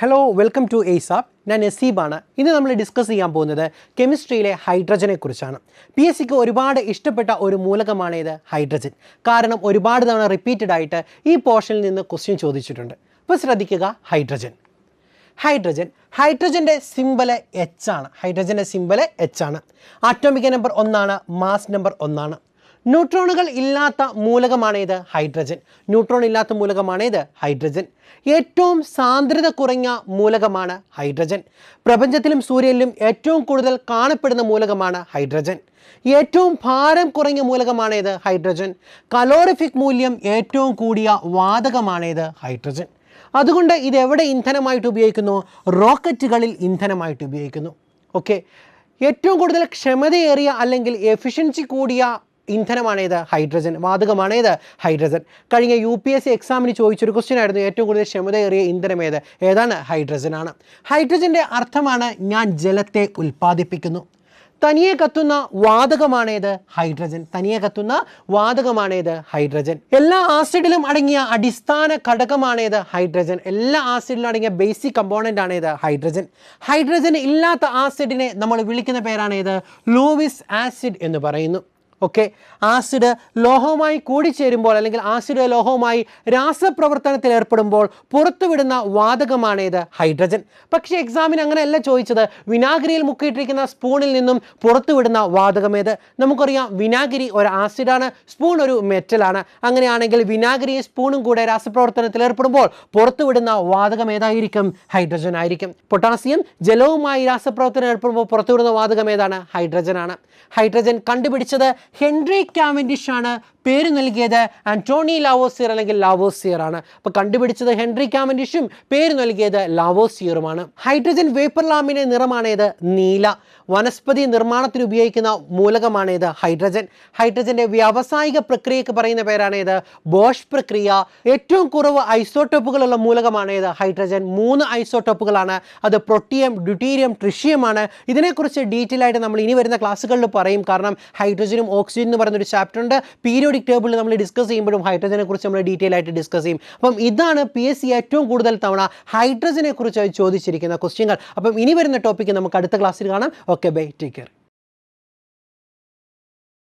Hello welcome to എയ്സാപ്പ് ഞാൻ നസീബാണ് ഇന്ന് നമ്മൾ ഡിസ്കസ് ചെയ്യാൻ പോകുന്നത് കെമിസ്ട്രിയിലെ ഹൈഡ്രജനെ കുറിച്ചാണ്. പി എസ് സിക്ക് ഒരുപാട് ഇഷ്ടപ്പെട്ട ഒരു മൂലകമാണ് ഇത് ഹൈഡ്രജൻ കാരണം ഒരുപാട് തവണ റിപ്പീറ്റഡ് ആയിട്ട് ഈ പോർഷനിൽ നിന്ന് ക്വസ്റ്റ്യൻ ചോദിച്ചിട്ടുണ്ട്. അപ്പോൾ ശ്രദ്ധിക്കുക ഹൈഡ്രജൻ ഹൈഡ്രജൻ ഹൈഡ്രജന്റെ സിമ്പൽ എച്ച് ആണ്. ഹൈഡ്രജന്റെ സിമ്പൽ എച്ച് ആണ്. ആറ്റോമിക നമ്പർ ഒന്നാണ് മാസ് നമ്പർ ഒന്നാണ്. ന്യൂട്രോണുകൾ ഇല്ലാത്ത മൂലകമാണ് ഇത് ഹൈഡ്രജൻ. ന്യൂട്രോൺ ഇല്ലാത്ത മൂലകമാണ് ഇത് ഹൈഡ്രജൻ. ഏറ്റവും സാന്ദ്രത കുറഞ്ഞ മൂലകമാണ് ഹൈഡ്രജൻ. പ്രപഞ്ചത്തിലും സൂര്യനിലും ഏറ്റവും കൂടുതൽ കാണപ്പെടുന്ന മൂലകമാണ് ഹൈഡ്രജൻ. ഏറ്റവും ഭാരം കുറഞ്ഞ മൂലകമാണ് ഇത് ഹൈഡ്രജൻ. കലോറിഫിക് മൂല്യം ഏറ്റവും കൂടിയ വാതകമാണ് ഇത് ഹൈഡ്രജൻ. അതുകൊണ്ട് ഇത് എവിടെ ഇന്ധനമായിട്ട് ഉപയോഗിക്കുന്നു? റോക്കറ്റുകളിൽ ഇന്ധനമായിട്ട് ഉപയോഗിക്കുന്നു. ഓക്കെ. ഏറ്റവും കൂടുതൽ ക്ഷമതയേറിയ അല്ലെങ്കിൽ എഫിഷ്യൻസി കൂടിയ ഇന്ധനമാണ് ഇത് ഹൈഡ്രജൻ വാതകമാണ് ഇത് ഹൈഡ്രജൻ. കഴിഞ്ഞ യു പി എസ് സി എക്സാമിന് ചോദിച്ചൊരു ക്വസ്റ്റ്യൻ ആയിരുന്നു ഏറ്റവും കൂടുതൽ ക്ഷമതയേറിയ ഇന്ധനം ഏത് ഏതാണ്? ഹൈഡ്രജൻ ആണ് ഹൈഡ്രജന്റെ അർത്ഥമാണ് ഞാൻ ജലത്തെ ഉൽപ്പാദിപ്പിക്കുന്നു. തനിയെ കത്തുന്ന വാതകമാണേത് ഹൈഡ്രജൻ. തനിയെ കത്തുന്ന വാതകമാണേത് ഹൈഡ്രജൻ. എല്ലാ ആസിഡിലും അടങ്ങിയ അടിസ്ഥാന ഘടകമാണേത് ഹൈഡ്രജൻ. എല്ലാ ആസിഡിലും അടങ്ങിയ ബേസിക് കമ്പോണന്റ് ആണേത് ഹൈഡ്രജൻ. ഹൈഡ്രജൻ ഇല്ലാത്ത ആസിഡിനെ നമ്മൾ വിളിക്കുന്ന പേരാണേത് ലൂവിസ് ആസിഡ് എന്ന് പറയുന്നു. ഓക്കെ ആസിഡ് ലോഹവുമായി കൂടിച്ചേരുമ്പോൾ അല്ലെങ്കിൽ ആസിഡ് ലോഹവുമായി രാസപ്രവർത്തനത്തിൽ ഏർപ്പെടുമ്പോൾ പുറത്തുവിടുന്ന വാതകമാണേത് ഹൈഡ്രജൻ. പക്ഷേ എക്സാമിന് അങ്ങനെയല്ല ചോദിച്ചത്. വിനാഗിരിയിൽ മുക്കിയിട്ടിരിക്കുന്ന സ്പൂണിൽ നിന്നും പുറത്തുവിടുന്ന വാതകമേത്? നമുക്കറിയാം വിനാഗിരി ഒരു ആസിഡാണ് സ്പൂൺ ഒരു മെറ്റലാണ്. അങ്ങനെയാണെങ്കിൽ വിനാഗിരിയും സ്പൂണും കൂടെ രാസപ്രവർത്തനത്തിൽ ഏർപ്പെടുമ്പോൾ പുറത്തുവിടുന്ന വാതകം ഏതായിരിക്കും? ഹൈഡ്രജൻ ആയിരിക്കും. പൊട്ടാസ്യം ജലവുമായി രാസപ്രവർത്തനം ഏർപ്പെടുമ്പോൾ പുറത്തുവിടുന്ന വാതകം ഏതാണ്? ഹൈഡ്രജൻ ആണ് ഹൈഡ്രജൻ കണ്ടുപിടിച്ചത് ഹെൻറി കാവൻഡിഷ് ആണ് പേര് നൽകിയത് ആന്റോണി ലാവോസിയർ അല്ലെങ്കിൽ ലാവോസിയർ ആണ്. അപ്പോൾ കണ്ടുപിടിച്ചത് ഹെൻറി കാമൻഡിഷും പേര് നൽകിയത് ലാവോസിയറുമാണ്. ഹൈഡ്രജൻ വേപ്പർ ലാമ്പിന്റെ നിറമാണേത് നീല. വനസ്പതി നിർമ്മാണത്തിന് ഉപയോഗിക്കുന്ന മൂലകമാണേത് ഹൈഡ്രജൻ. ഹൈഡ്രജന്റെ വ്യാവസായിക പ്രക്രിയക്ക് പറയുന്ന പേരാണേത് ബോഷ് പ്രക്രിയ. ഏറ്റവും കുറവ് ഐസോട്ടോപ്പുകളുള്ള മൂലകമാണേത് ഹൈഡ്രജൻ. മൂന്ന് ഐസോട്ടോപ്പുകളാണ് അത് പ്രൊട്ടിയം ഡ്യൂട്ടീരിയം ട്രിഷ്യമാണ് ഇതിനെക്കുറിച്ച് ഡീറ്റെയിൽ ആയിട്ട് നമ്മൾ ഇനി വരുന്ന ക്ലാസ്സുകളിൽ പറയും. കാരണം ഹൈഡ്രജനും ഓക്സിജനും എന്ന് പറയുന്നൊരു ചാപ്റ്റർ ഉണ്ട്. പീരിയോഡിക് ടേബിളിൽ നമ്മൾ ഡിസ്കസ് ചെയ്യുമ്പോഴും ഹൈഡ്രജനെ കുറിച്ച് നമ്മൾ ഡീറ്റെയിൽ ആയിട്ട് ഡിസ്കസ് ചെയ്യും. അപ്പം ഇതാണ് പി എസ് സി ഏറ്റവും കൂടുതൽ തവണ ഹൈഡ്രജനെ കുറിച്ച് ചോദിച്ചിരിക്കുന്ന ക്വസ്റ്റ്യങ്ങൾ അപ്പം ഇനി വരുന്ന ടോപ്പിക്ക് നമുക്ക് അടുത്ത ക്ലാസ്സിൽ കാണാം. Okay bye take care